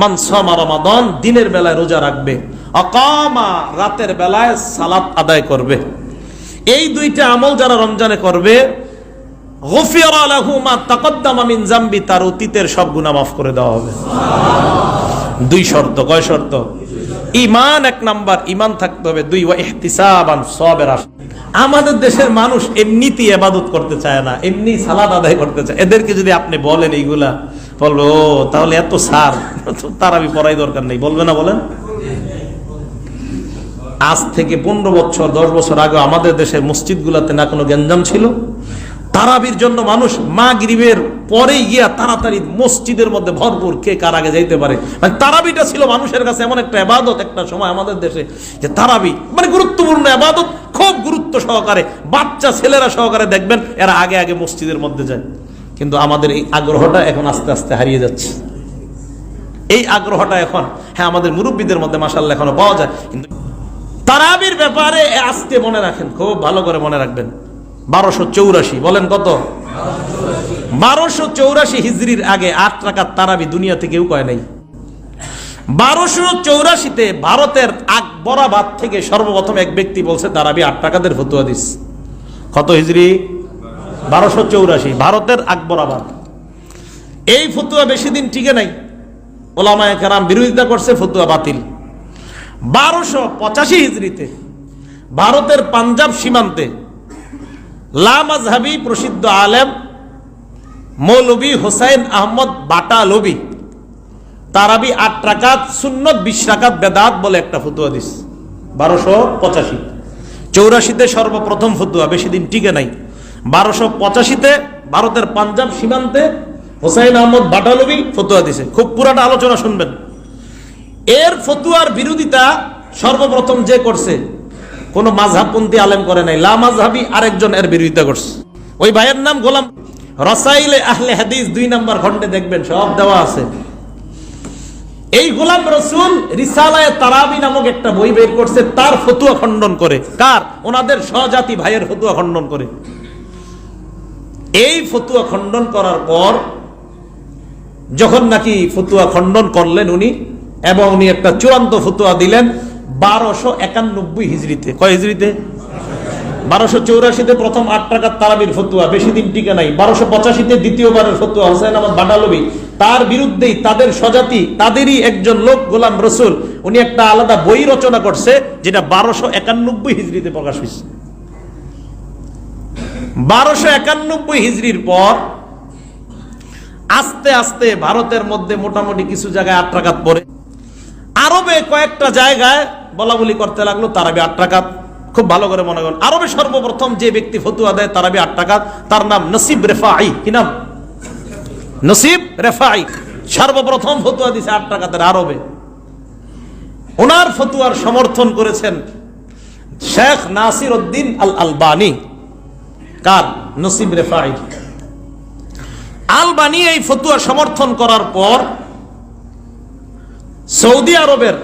মান সামা রমাদান, দিনের বেলায় রোজা রাখবে। অকামা, রাতের বেলায় সালাত আদায় করবে। এই দুইটা আমল যারা রমজানে করবে তার অতীতের সব গুনাহ মাফ করে দেওয়া হবে। দুই শর্ত, কয় শর্ত? ইমান এক নাম্বার ইমান থাকতে হবে। দুই ইহতিসাবান সবের আমাদের দেশের মানুষ এমনিতেই এবাদত করতে চায় না, এমনি সালাদ আদায় করতে চায়। এদেরকে যদি আপনি বলেন এইগুলা বলবে, ও, তাহলে এত সার তারাবি পড়াই দরকার নেই। বলবে না বলেন? আজ থেকে পনেরো বছর, দশ বছর আগে আমাদের দেশের মসজিদগুলোতে না কোনো গ্যাঞ্জাম ছিল? তারাবির জন্য মানুষ মা গরিবের পরে গিয়া তাড়াতাড়ি মসজিদের মধ্যে ভরপুর কে কার আগে যাইতে পারে? মানে তারাবিটা ছিল মানুষের কাছে এমন একটা আবাদত একটা সময় আমাদের দেশে, যে তারাবি মানে গুরুত্বপূর্ণ আবাদত, খুব গুরুত্ব সহকারে, বাচ্চা ছেলেরা সহকারে দেখবেন, এরা আগে আগে মসজিদের মধ্যে যায়। কিন্তু আমাদের এই আগ্রহটা এখন আস্তে আস্তে হারিয়ে যাচ্ছে। এই আগ্রহটা এখন হ্যাঁ আমাদের মুরব্বীদের মধ্যে মাসাল্লাহ এখনও পাওয়া যায়, কিন্তু তারাবির ব্যাপারে আজকে মনে রাখেন, খুব ভালো করে মনে রাখবেন। বারোশো চৌরাশি, বলেন কত? বারোশো চৌরাশি হিজড়ির আগে আট টাকার তারাবি দুনিয়াতে কেউ কয় নাই। বারোশো চৌরাশিতে ভারতের আকবরাবাদ থেকে সর্বপ্রথম এক ব্যক্তি বলছে, তারাবি আট টাকাদের ফতুয়া দিস। কত হিজড়ি বারোশো চৌরাশি, ভারতের আকবর আকবরাবাদ এই ফতুয়া বেশি দিন টিকে নাই। ওলামায় কারাম বিরোধিতা করছে, ফতুয়া বাতিল। বারোশো পঁচাশি হিজড়িতে ভারতের পাঞ্জাব সীমান্তে লামাজহাবি প্রসিদ্ধ আলেম মৌলবি হোসাইন আহমদ বাটা লবি, তারাবি আট রাকাত, সুন্নত বিশ রাকাত বেদাত বলে একটা ফতুয়া দিস বারোশো পঁচাশি। চৌরাশিতে সর্বপ্রথম ফতুয়া বেশি দিন টিকে নাই। বারোশো পঁচাশিতে ভারতের পাঞ্জাব সীমান্তে হোসাইন আহমদ বাটালবি ফতুয়া দিছে। খুব পুরাটা আলোচনা শুনবেন। এর ফতুয়ার বিরোধিতা সর্বপ্রথম যে করছে, কোন মাঝহাবপন্থী আলেম করে নাই, লা মাঝহাবি আরেকজন এর বিরোধিতা করছে। ওই ভাইয়ের নাম গোলাম। রসাইলে আহলে হাদিস দুই নাম্বার খন্ডে দেখবেন, সব দেওয়া আছে। এই গোলাম রসুল রিসালায় তারাবি নামক একটা বই বের করছে, তার ফতুয়া খণ্ডন করে। কার? ওনাদের স্বজাতি ভাইয়ের ফতুয়া খণ্ডন করে। এই ফতুয়া খণ্ডন করার পর, যখন নাকি ফতুয়া খণ্ডন করলেন উনি, এবং উনি একটা চূড়ান্ত ফতুয়া দিলেন বারোশো একানব্বই হিজড়িতে। কয় হিজড়িতে? বারোশো চৌরাশিতে প্রথম আট টাকার তারাবির ফতুয়া, বেশি দিন টিকে নাই। বারোশো পঁচাশিতে দ্বিতীয়বারের ফতুয়া হোসেন আহমদ বাটালবি তার বিরুদ্ধেই তাদের স্বজাতি, তাদেরই একজন লোক, গোলাম রসুল, উনি একটা আলাদা বই রচনা করছে, যেটা বারোশো একানব্বই হিজড়িতে প্রকাশ হয়েছে। বারোশো একানব্বই হিজড়ির পর আস্তে আস্তে ভারতের মধ্যে মোটামুটি কিছু জায়গায় আট টাকাত পড়ে। আরবে কয়েকটা জায়গায় বলা বলি করতে লাগল তারাবি আট টাকাত খুব ভালো করে মনে করেন। আরবে সর্বপ্রথম যে ব্যক্তি ফতুয়া দেয় তারাবি আট টাকাত তার নাম নসিব রেফাই কি নাম? নসিব রেফাই সর্বপ্রথম ফতুয়া দিছে আট টাকাতের আরবে। ওনার ফতুয়ার সমর্থন করেছেন শেখ নাসির উদ্দিন আল আলবানি কার? নসিব রেফাই। আলবানি এই ফতুয়া সমর্থন করার পর সৌদি আরবের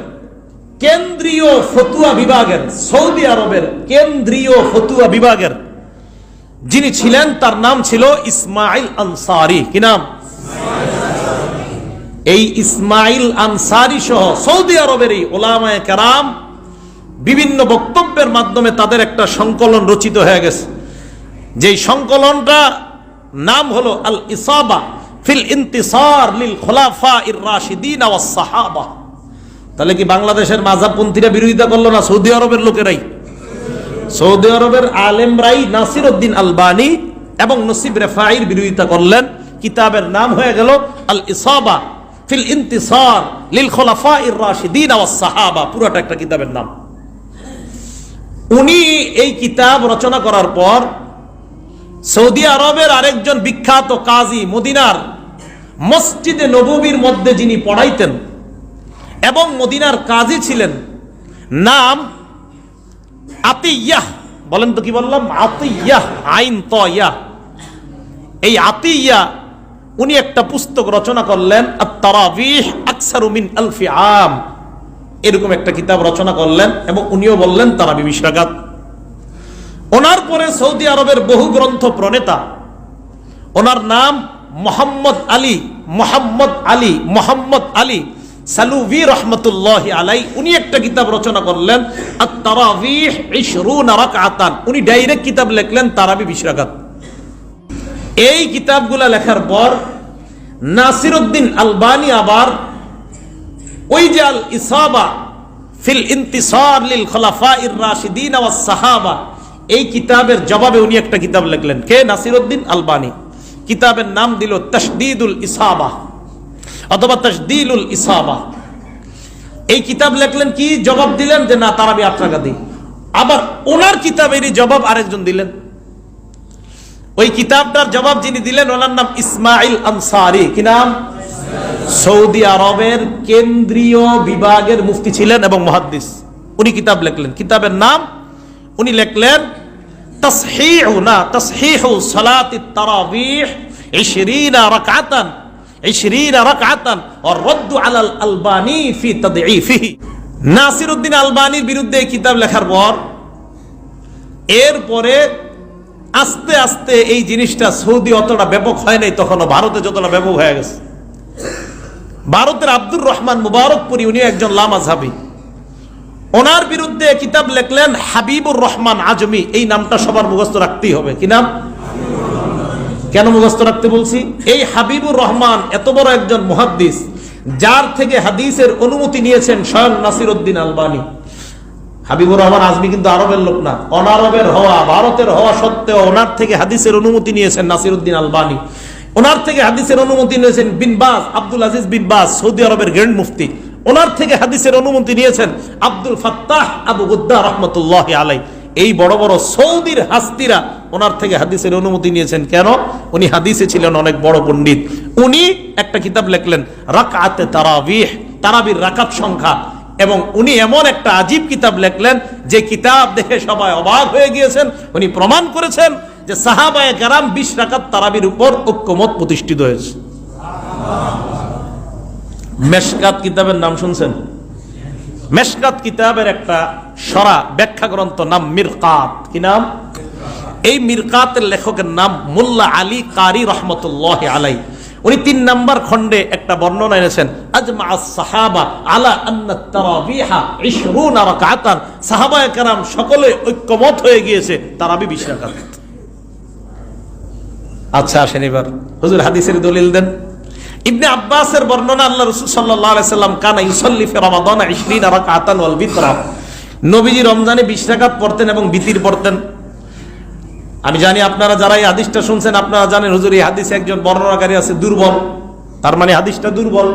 কেন্দ্রীয় ফতুয়া বিভাগের, সৌদি আরবের কেন্দ্রীয় ফতুয়া বিভাগের যিনি ছিলেন, তার নাম ছিল ইসমাইল আনসারি। কি নাম? এই ইসমাইল আনসারি সহ সৌদি আরবের এই ওলামায় কারাম বিভিন্ন বক্তব্যের মাধ্যমে তাদের একটা সংকলন রচিত হয়ে গেছে। যেই সংকলনটা নাম হলো আল ইসাবা ফিল ইন্তিসার লিল খোলাফা ইর রাশিদিন সাহাবা। তাহলে কি বাংলাদেশের মাঝাবপন্থীরা বিরোধিতা করল না সৌদি আরবের লোকেরাই? সৌদি আরবের আলেমরাই নাসির উদ্দিন আলবানি এবং নসিব রেফাইর বিরোধিতা করলেন। কিতাবের নাম হয়ে গেল আল ইসাবা ফিল ইন্তিসার লিল খোলাফা ইর রাশিদিন সাহাবা। পুরোটা একটা কিতাবের নাম। উনি এই কিতাব রচনা করার পর সৌদি আরবের আরেকজন বিখ্যাত কাজী মদিনার মসজিদে নববীর মধ্যে যিনি পড়াইতেন এবং মদিনার কাজী ছিলেন, নাম আতিয়াহ। বলেন তো কি বললাম? আতিয়াহ, আইন তয়া এই আতিয়া উনি একটা পুস্তক রচনা করলেন আত্মারাবিহ আকসারু মিন আলফি আম। এরকম একটা কিতাব রচনা করলেন এবং উনিও বললেন তারাবি বিশরাগাত ওনার পরে সৌদি আরবের বহু গ্রন্থ প্রণেতা। ওনার নাম মোহাম্মদ আলী মোহাম্মদ আলী মোহাম্মদ আলী সালুভি রহমতুল্লাহ আলাই উনি একটা কিতাব রচনা করলেন, আত-তারাবিহ 20 রাকাতান। উনি ডাইরেক্ট কিতাব লিখলেন তারাবি 20 এই কিতাবগুলা লেখার পর নাসিরউদ্দিন আলবানি আবার ওই যে আল ইসাবা ফিল ইন্তিসার লিল খলাফা ইর রাশিদিন সাহাবা এই কিতাবের জবাবে উনি একটা কিতাব লিখলেন। কে? নাসিরউদ্দিন আলবানি। কিতাবের নাম দিল তশদিদুল ইসাবা অথবা তশদিলুল ইসাবা। এই কিতাব লিখলেন কি? জবাব দিলেন যে, না তারাবি আট টাকা দিই। আবার ওনার কিতাবেরই জবাব আরেকজন দিলেন। ওই কিতাবটার জবাব যিনি দিলেন, ওনার নাম ইসমাইল আনসারি। কি নাম? সৌদি আরবের কেন্দ্রীয় বিভাগের মুফতি ছিলেন এবং মহাদ্দিস। উনি কিতাব লিখলেন। কিতাবের নাম উনি লিখলেন তসহিহু না তসহিহু সালাতি তারাবিহ 20 রাকাতান 20 রাকাতান আর রদ্দু আলাল আলবানি ফি তাদঈফিহি। নাসিরউদ্দিন আলবানির বিরুদ্ধে কিতাব লেখার পর, এরপরে আস্তে আস্তে এই জিনিসটা সৌদি অতটা ব্যাপক হয় নাই, তখনও ভারতে যতটা ব্যাপক হয়ে গেছে। ভারতের আব্দুর রহমান মুবারকপুরি উনি একজন লামা লামাঝাবি ওনার বিরুদ্ধে কিতাব লেখলেন হাবিবুর রহমান আজমি। এই নামটা সবার মুখস্থ রাখতেই হবে। কি নাম? কেন মুখস্থ রাখতে বলছি? এই হাবিবুর রহমান এত বড় একজন মুহাদ্দিস, যার থেকে হাদিসের অনুমতি নিয়েছেন স্বয়ং নাসির উদ্দিন আলবানী। হাবিবুর রহমান আজমি কিন্তু আরবের লোক না। অনারবের হওয়া, ভারতের হওয়া সত্ত্বেও ওনার থেকে হাদিসের অনুমতি নিয়েছেন নাসির উদ্দিন আলবানী। ওনার থেকে হাদিসের অনুমতি নিয়েছেন বিন বাজ, আব্দুল আজিজ বিন বাজ, সৌদি আরবের গ্র্যান্ড মুফতি। ওনার থেকে হাদিসের অনুমতি নিয়েছেন আব্দুল ফাত্তাহ আবু গুদ্দা রহমতুল্লাহ আলাই এই বড় বড় সৌদির হাস্তিরা ওনার থেকে হাদিসের অনুমতি নিয়েছেন। কেন? উনি হাদিসে ছিলেন অনেক বড় পণ্ডিত। উনি একটা কিতাব লিখলেন, রাকাতে তারাবিহ, তারাবির রাকাত সংখ্যা। এবং উনি এমন একটা আজীব কিতাব লেখলেন, যে কিতাব দেখে সবাই অবাক হয়ে গিয়েছেন। উনি প্রমাণ করেছেন যে সাহাবায়ে কারাম বিশ রাকাত তারাবির উপর ঐক্যমত প্রতিষ্ঠিত হয়েছে। মেশকাত কিতাবের নাম শুনছেন? মেশকাত কিতাবের একটা সরা ব্যাখ্যা গ্রন্থ নাম মিরকাত। কি নাম? এই মিরকাতের লেখকের নাম মোল্লা আলী কারি রহমতুল্লাহ আলাই। উনি তিন নাম্বার খণ্ডে একটা বর্ণনা এনেছেন আজমা সাহাবা আলা আন্না তারাবিহা 20 রাকাতান। সাহাবায়ে কেরাম সকলে ঐক্যমত হয়ে গিয়েছে তারাবি 20 রাকাত আচ্ছা আসেন এবার। হুজুর হাদিসের দলিল দেন। ইবনে আব্বাসের বর্ণনা আল্লাহ রাসূল সাল্লাম কানা ইউসাল্লি ফি রমাদান 20 রাকাতান ওয়াল বিতরা। নবীজি রমজানে 20 রাকাত পড়তেন এবং বিতির পড়তেন। আমি জানি আপনারা যারা এই হাদিসটা শুনছেন, আপনারা জানেন হুজুর, এই হাদিসে একজন বর্ণনাকারী আছে দুর্বল। তার মানে হাদিসটা দুর্বল।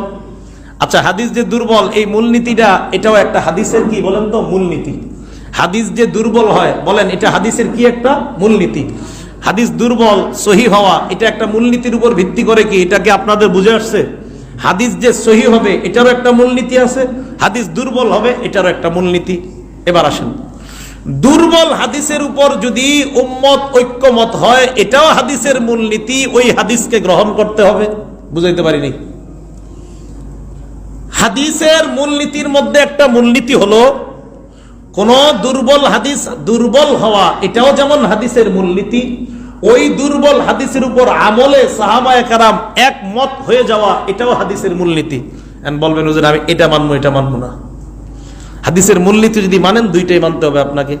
আচ্ছা হাদিস যে দুর্বল, এই মূলনীতিটা, এটাও একটা হাদিসের কি বলেন তো? মূলনীতি। হাদিস যে দুর্বল হয়, বলেন এটা হাদিসের কি একটা মূলনীতি? হাদিস দুর্বল, সহি হওয়া, এটা একটা মূলনীতির উপর ভিত্তি করে কি? এটাকে আপনাদের বুঝে আসছে? হাদিস যে সহি হবে, এটারও একটা মূলনীতি আছে। হাদিস দুর্বল হবে, এটারও একটা মূলনীতি। এবার আসেন। দুর্বল হাদিসের উপর যদি উম্মত ঐক্যমত হয়, এটাও হাদিসের মূলনীতি, ওই হাদিসকে গ্রহণ করতে হবে। বুঝাইতে পারিনি। হাদিসের মূলনীতির মধ্যে একটা মূলনীতি হলো, কোন দুর্বল হাদিস দুর্বল হওয়া, এটাও যেমন হাদিসের মূলনীতি ওই দুর্বল হাদিসের উপর আমলে সাহাবায়ে কারাম একমত হয়ে যাওয়া, এটাও হাদিসের মূলনীতি। বলবেন আমি এটা মানবো এটা মানবো না। হাদিসের মূলনীতি যদি মানেন, দুইটাই মানতে হবে আপনাকে।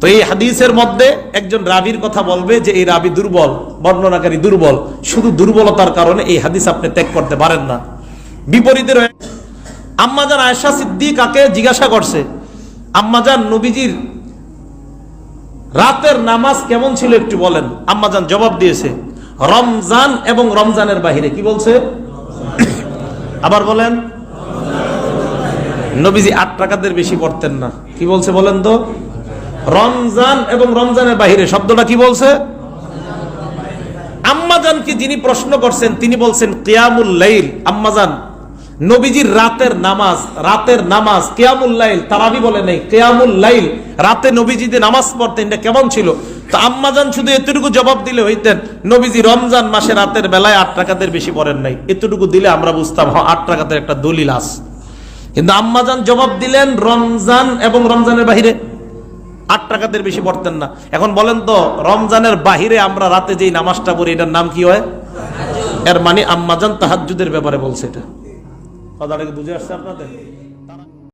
তো এই হাদিসের মধ্যে একজন রাবির কথা বলবে যে, এই রাবি দুর্বল, বর্ণনাকারী দুর্বল। শুধু দুর্বলতার কারণে এই হাদিস আপনি ত্যাগ করতে পারেন না। বিপরীতে রয়েছে আম্মাজান আয়েশা সিদ্দিকাকে জিজ্ঞাসা করছে আম্মাজান নবীজির রাতের নামাজ কেমন ছিল একটু বলেন। আম্মাজান জবাব দিয়েছে, রমজান এবং রমজানের বাহিরে কি বলছে? আবার বলেন, নবীজি আট টাকাদের বেশি পড়তেন না। কি বলছে বলেন তো? রমজান এবং রমজানের বাহিরে শব্দটা কি বলছে? আম্মাজানকে যিনি প্রশ্ন করছেন, তিনি বলছেন, কিয়ামুল লাইল। আম্মাজান নবীজির রাতের নামাজ রাতের নামাজ, কিয়ামুল লাইল, তারাবি বলে নেই, কেয়ামুল লাইল, রাতে নবীজি যে নামাজ পড়তেন এটা কেমন ছিল? তো আম্মাজান শুধু এতটুকু জবাব দিলে হইতেন, নবীজি রমজান মাসে রাতের বেলায় আট টাকাদের বেশি পড়েন নাই। এতটুকু দিলে আমরা বুঝতাম, হ, আট টাকাতের একটা দলিল আস কিন্তু আম্মাজান জবাব দিলেন, রমজান এবং রমজানের বাহিরে আট টাকাদের বেশি পড়তেন না। এখন বলেন তো, রমজানের বাহিরে আমরা রাতে যেই নামাজটা পড়ি, এটার নাম কি হয়? এর মানে আম্মাজান তাহাজ্জুদের ব্যাপারে বলছে এটা। কথাটাকে বুঝে আসছে আপনাদের?